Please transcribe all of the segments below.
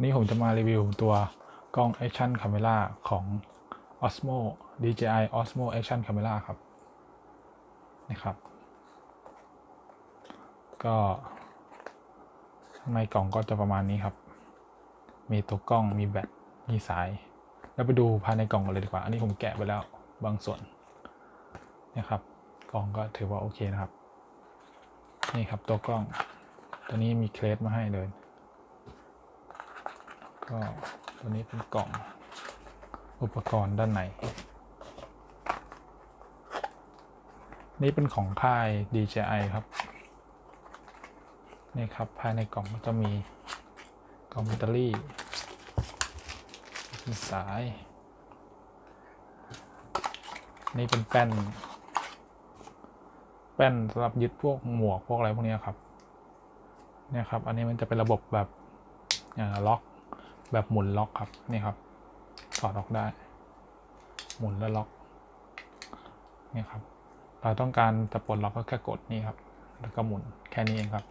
นี้ผมจะมารีวิวตัวกล้อง Action Camera ของ Osmo DJI Osmo Action Camera ครับนี่ครับ ก็ข้างในกล่องก็จะประมาณนี้ครับ มีตัวกล้องมีแบตมีสาย แล้วไปดูภายในกล่องกันเลยดีกว่า อันนี้ผมแกะไปแล้วบางส่วนนี่ครับ กล่องก็ถือว่าโอเคนะครับ นี่ครับตัวกล้อง ตัวนี้มีเคลสมาให้เลย ก็ตัวนี้เป็นกล่องอุปกรณ์ด้านใน นี่เป็นของค่าย DJI ครับ นี่ครับภายในกล่องก็จะมีกล่องแบตเตอรี่มีสาย นี่เป็นแป้น แป้นสำหรับยึดพวกหมวกพวกอะไรพวกนี้ครับ เนี่ยครับ อันนี้มันจะเป็นระบบแบบล็อก แบบหมุนล็อกครับนี่ครับถอดออกได้ หมุนแล้วล็อกนี่ครับเราต้องการจะปลดล็อกก็แค่กดนี่ครับ แล้วก็หมุนแค่นี้เองครับ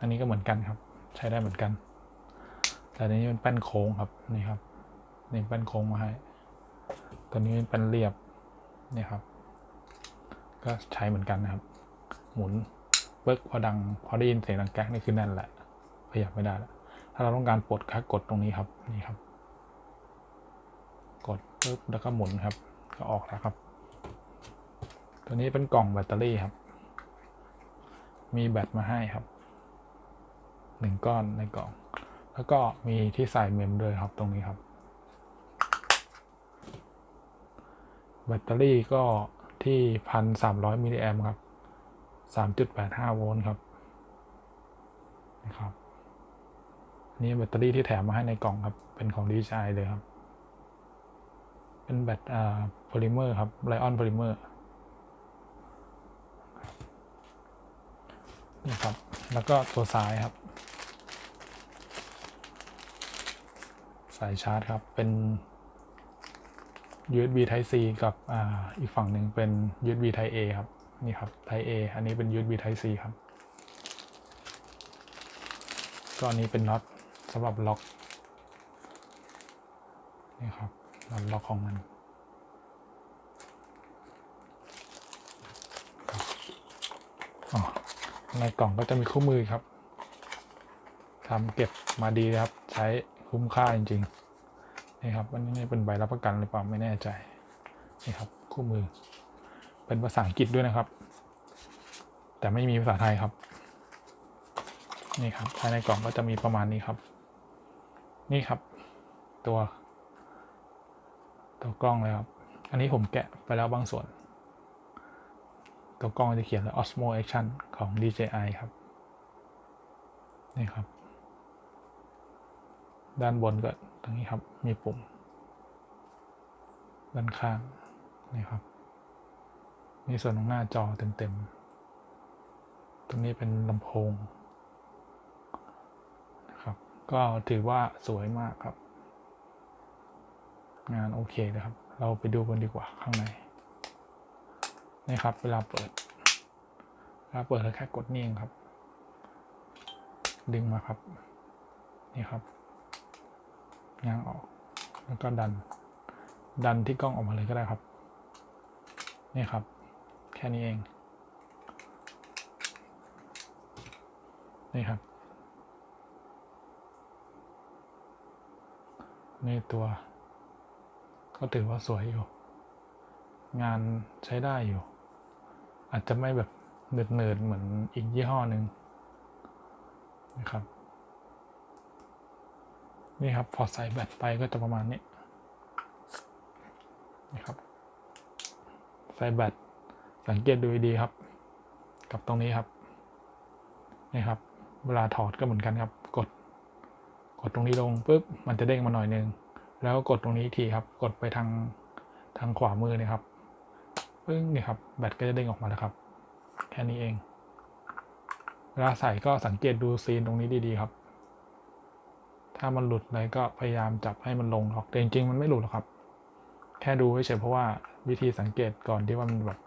อันนี้ก็เหมือนกันครับ ใช้ได้เหมือนกัน แต่อันนี้เป็นแป้นโค้งครับนี่ครับนี่แป้นโค้งมาให้ตัวนี้เป็นเรียบนี่ครับ ก็ใช้เหมือนกันนะครับ หมุนเบิกพอดังพอได้ยินเสียงดังแก๊กนี่คือแน่นแหละขยับไม่ได้แล้ว ถ้าเราต้องการปลดแค่กดตรงนี้ครับนี่ครับ กดปึ๊บแล้วก็หมุนครับ ก็ออกแล้วครับ ตัวนี้เป็นกล่องแบตเตอรี่ครับ มีแบตมาให้ครับหนึ่งก้อนในกล่อง แล้วก็มีที่ใส่เมมด้วยครับตรงนี้ครับ แบตเตอรี่ก็ที่พันสามร้อยมิลลิแอมครับสามจุดแปดห้าโวลต์ครับนะครับ นี่แบตเตอรี่ที่แถมมาให้ในกล่องครับ เป็นของ DJI เลยครับ เป็นแบตอ่าโพลิเมอร์ครับไลออนโพลิเมอร์นี่ครับ แล้วก็ตัวสายครับ สายชาร์จครับ เป็น USB Type C กับอ่าอีกฝั่งหนึ่งเป็น USB Type A ครับ นี่ครับ Type A อันนี้เป็น USB Type C ครับ ก็อันนี้เป็นน็อต สำหรับล็อกนี่ครับน็อล็อกของมันในกล่องก็จะมีคู่มือครับทำเก็บมาดีนะครับ ใช้คุ้มค่าจริงๆนี่ครับอันนี้เป็นใบรับประกันหรือเปล่าไม่แน่ใจนี่ครับ คู่มือ เป็นภาษาอังกฤษด้วยนะครับ แต่ไม่มีภาษาไทยครับ นี่ครับภายในกล่องก็จะมีประมาณนี้ครับ นี่ครับ ตัว ตัวกล้องเลยครับ อันนี้ผมแกะไปแล้วบางส่วน ตัวกล้องจะเขียนเลย Osmo Action ของ DJI ครับ นี่ครับ ด้านบนก็ตรงนี้ครับ มีปุ่ม ด้านข้าง นี่ครับ มีส่วนของหน้าจอเต็มๆ ตรงนี้เป็นลำโพง ก็ถือว่าสวยมากครับ งานโอเคเลยครับ เราไปดูกันดีกว่าข้างในนี่ครับ เวลาเปิดเวลาเปิดเราแค่กดนี่เองครับ ดึงมาครับ นี่ครับง้างออก แล้วก็ดัน ดันที่กล้องออกมาเลยก็ได้ครับ นี่ครับ แค่นี้เอง นี่ครับ นี่ตัว ก็ถือว่าสวยอยู่ งานใช้ได้อยู่ อาจจะไม่แบบเนิร์ดๆเหมือนอีกยี่ห้อหนึ่งนะครับ นี่ครับพอใส่แบตไปก็จะประมาณนี้นี่ครับใส่แบตสังเกตดูดีครับ กับตรงนี้ครับนี่ครับ เวลาถอดก็เหมือนกันครับ ดกดตรงนี้ลงปุ๊บมันจะเด้งมาหน่อยนึง แล้วกดตรงนี้อีกทีครับ กดไปทางทางขวามือนี่ครับปึ้งนี่ครับแบตก็จะเด้งออกมาแล้วครับ แค่นี้เองเวลาใส่ก็สังเกตดูซีนตรงนี้ดีๆครับ ถ้ามันหลุดอะไรก็พยายามจับให้มันลงหรอกแต่จริงๆมันไม่หลุดหรอกครับ แค่ดูเฉยๆเพราะว่าวิธีสังเกตก่อนที่ว่ามันแบบ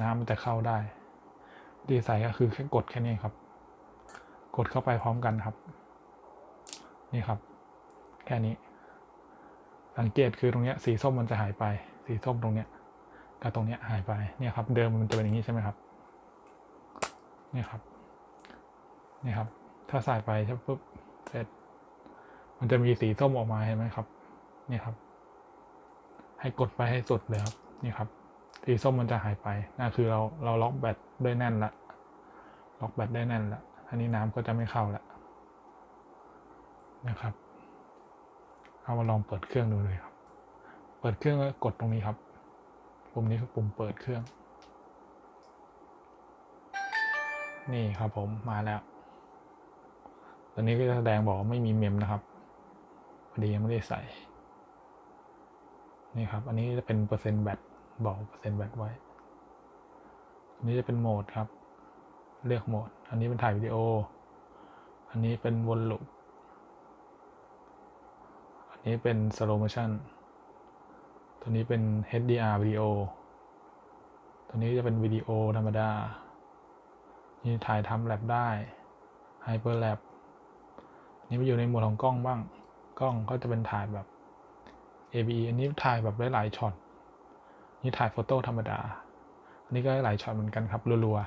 น้ำมันจะเข้าได้วิธีใส่ก็คือแค่กดแค่นี้ครับ กดเข้าไปพร้อมกันครับ นี่ครับ แค่นี้ สังเกตคือตรงเนี้ยสีส้มมันจะหายไป สีส้มตรงเนี้ยกับตรงเนี้ยหายไปเนี่ยครับ เดิมมันจะเป็นอย่างนี้ใช่ไหมครับนี่ครับนี่ครับ ถ้าใส่ไปใช่ปุ๊บเสร็จ มันจะมีสีส้มออกมาเห็นไหมครับนี่ครับ ให้กดไปให้สุดเลยครับนี่ครับ สีส้มมันจะหายไปนั่นคือเราเราล็อกแบตได้แน่นละล็อกแบตได้แน่นละอันนี้น้ำก็จะไม่เข้าละ นะครับ เอามาลองเปิดเครื่องดูเลยครับ เปิดเครื่องแล้วกดตรงนี้ครับ ปุ่มนี้คือปุ่มเปิดเครื่อง นี่ครับผมมาแล้ว ตอนนี้ก็จะแสดงบอกว่าไม่มีเมมนะครับพอดียังไม่ได้ใส่ นี่ครับ อันนี้จะเป็นเปอร์เซ็นต์แบตบอกเปอร์เซ็นต์แบตไว้ อันนี้จะเป็นโหมดครับ เลือกโหมด อันนี้เป็นถ่ายวิดีโอ อันนี้เป็นวนลูป นี้เป็น slow motion ตัวนี้เป็น HDR วิดีโอตัวนี้จะเป็นวิดีโอธรรมดา นี่ถ่ายทำแลบได้ Hyper Lab นี่ไปอยู่ในหมวดของกล้องบ้าง กล้องก็จะเป็นถ่ายแบบ ABE อันนี้ถ่ายแบบหลายๆช็อต นี่ถ่ายโฟโต้ธรรมดา อันนี้ก็หลายช็อตเหมือนกันครับรัว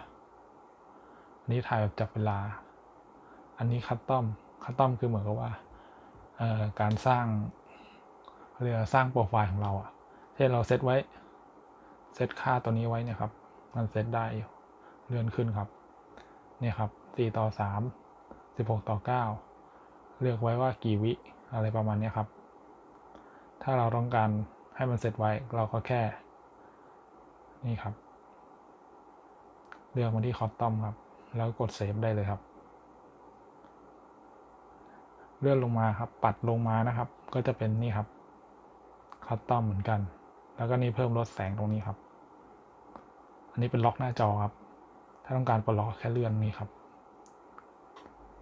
ๆอันนี้ถ่ายแบบจับเวลา อันนี้คัตตอม คัตตอมคือเหมือนกับว่า การสร้างเรียกสร้างโปรไฟล์ของเราอะเช่นเราเซตไว้ เซตค่าตัวนี้ไว้เนี่ยครับ มันเซตได้เลื่อนขึ้นครับ เนี่ยครับ4ต่อ3 16 ต่อ 9 เลือกไว้ว่ากี่วิอะไรประมาณนี้ครับ ถ้าเราต้องการให้มันเสร็จไว้เราก็แค่ นี่ครับ เลือกมาที่คอตตอมครับ แล้วกดเซฟได้เลยครับ เลื่อนลงมาครับ ปัดลงมานะครับ ก็จะเป็นนี่ครับคอตตอมเหมือนกัน แล้วก็นี่เพิ่มลดแสงตรงนี้ครับ อันนี้เป็นล็อกหน้าจอครับ ถ้าต้องการปลดล็อกแค่เลื่อนนี้ครับ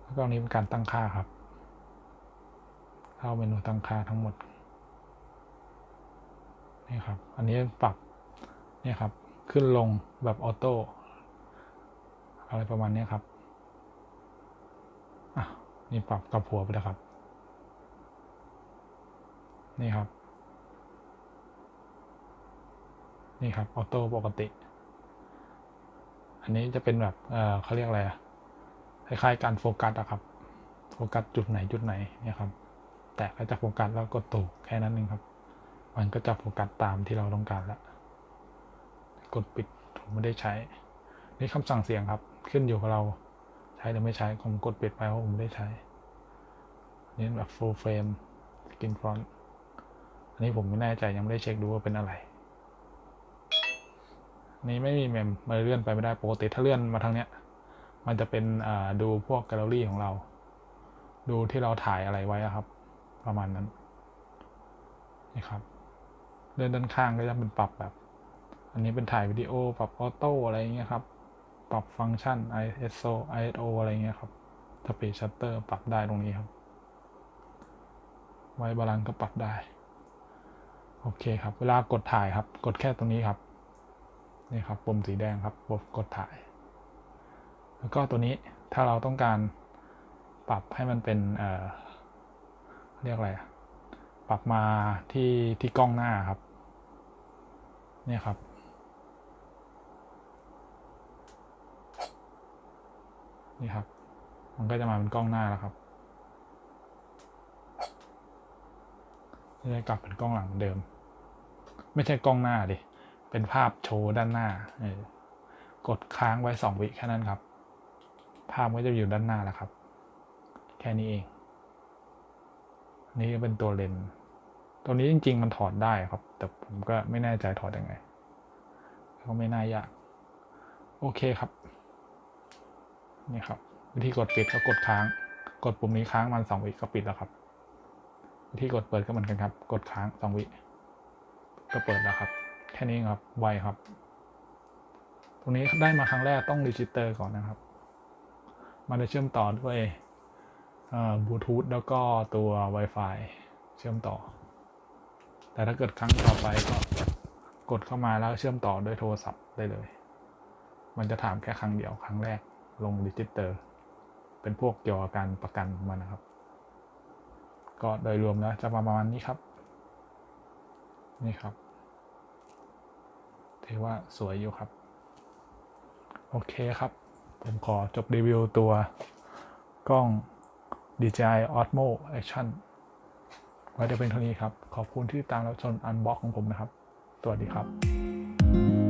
แล้วก็อันนี้เป็นการตั้งค่าครับ เข้าเมนูตั้งค่าทั้งหมด นี่ครับ อันนี้ปรับนี่ครับ ขึ้นลงแบบออโต้อะไรประมาณนี้ครับอะ นี่ปรับกับหัวไปแล้วครับ นี่ครับ นี่ครับออโต้ปกติ อันนี้จะเป็นแบบเเขาเรียกอะไรอะคล้ายๆการโฟกัสอะครับ โฟกัสจุดไหนจุดไหนเนี่ยครับ แต่ก็จะโฟกัสแล้วกดถูกแค่นั้นเองครับ มันก็จะโฟกัสตามที่เราต้องการแล้วกดปิดผมไม่ได้ใช้ นี่คำสั่งเสียงครับ ขึ้นอยู่กับเราใช้หรือไม่ใช้ผมกดปิดไปเพราะผมไม่ได้ใช้ นี่แบบ full frame skin front อันนี้ผมไม่แน่ใจยังไม่ได้เช็คดูว่าเป็นอะไร นี่ไม่มีเมมมาเลื่อนไปไม่ได้ปกติถ้าเลื่อนมาทางเนี้ย มันจะเป็นดูพวกแกลเลอรี่ของเรา ดูที่เราถ่ายอะไรไว้ครับ ประมาณนั้นนี่ครับเลื่อนด้านข้างก็จะเป็นปรับแบบ อันนี้เป็นถ่ายวิดีโอปรับออโต้อะไรเงี้ยครับปรับฟังก์ชัน ISO ISO อะไรเงี้ยครับสปีดชัตเตอร์ปรับได้ตรงนี้ครับ ไว้บาลานซ์ก็ปรับได้ โอเคครับ เวลากดถ่ายครับ กดแค่ตรงนี้ครับ นี่ครับปุ่มสีแดงครับปุ่มกดถ่าย แล้วก็ตัวนี้ถ้าเราต้องการปรับให้มันเป็นเออเรียกอะไร ปรับมาที่ที่กล้องหน้าครับ เนี่ยครับนี่ครับ มันก็จะมาเป็นกล้องหน้าแล้วครับ นี่จะกลับเป็นกล้องหลังเดิม ไม่ใช่กล้องหน้าดิ เป็นภาพโชว์ด้านหน้าเออกดค้างไว้สองวิแค่นั้นครับ ภาพก็จะอยู่ด้านหน้าแล้วครับ แค่นี้เอง นี่เป็นตัวเลนส์ตัวนี้จริง ๆ มันถอดได้ครับ แต่ผมก็ไม่แน่ใจถอดยังไง ก็ไม่น่ายาก โอเคครับ นี่ครับ วิธีกดปิดก็กดค้าง กดปุ่มนี้ค้างมันสองวิก็ปิดแล้วครับ วิธีกดเปิดก็เหมือนกันครับ กดค้างสองวิ ก็เปิดแล้วครับ แค่นี้ครับ ไวครับ ตรงนี้ได้มาครั้งแรกต้องรีจิสเตอร์ก่อนนะครับ มันจะเชื่อมต่อด้วยบลูทูธแล้วก็ตัว Wi-Fi เชื่อมต่อ แต่ถ้าเกิดครั้งต่อไปก็กดเข้ามาแล้วเชื่อมต่อด้วยโทรศัพท์ได้เลย มันจะถามแค่ครั้งเดียวครั้งแรกลงดิจิเตอร์ เป็นพวกเกี่ยวกับการประกันมันนะครับ ก็โดยรวมแล้วจะประมาณนี้ครับ นี่ครับถือว่าสวยอยู่ครับ โอเคครับ ผมขอจบรีวิวตัวกล้อง DJI Osmo Action ไว้จะเป็นเท่านี้ครับ ขอบคุณที่ตามรับชมอันบ็อกของผมนะครับ สวัสดีครับ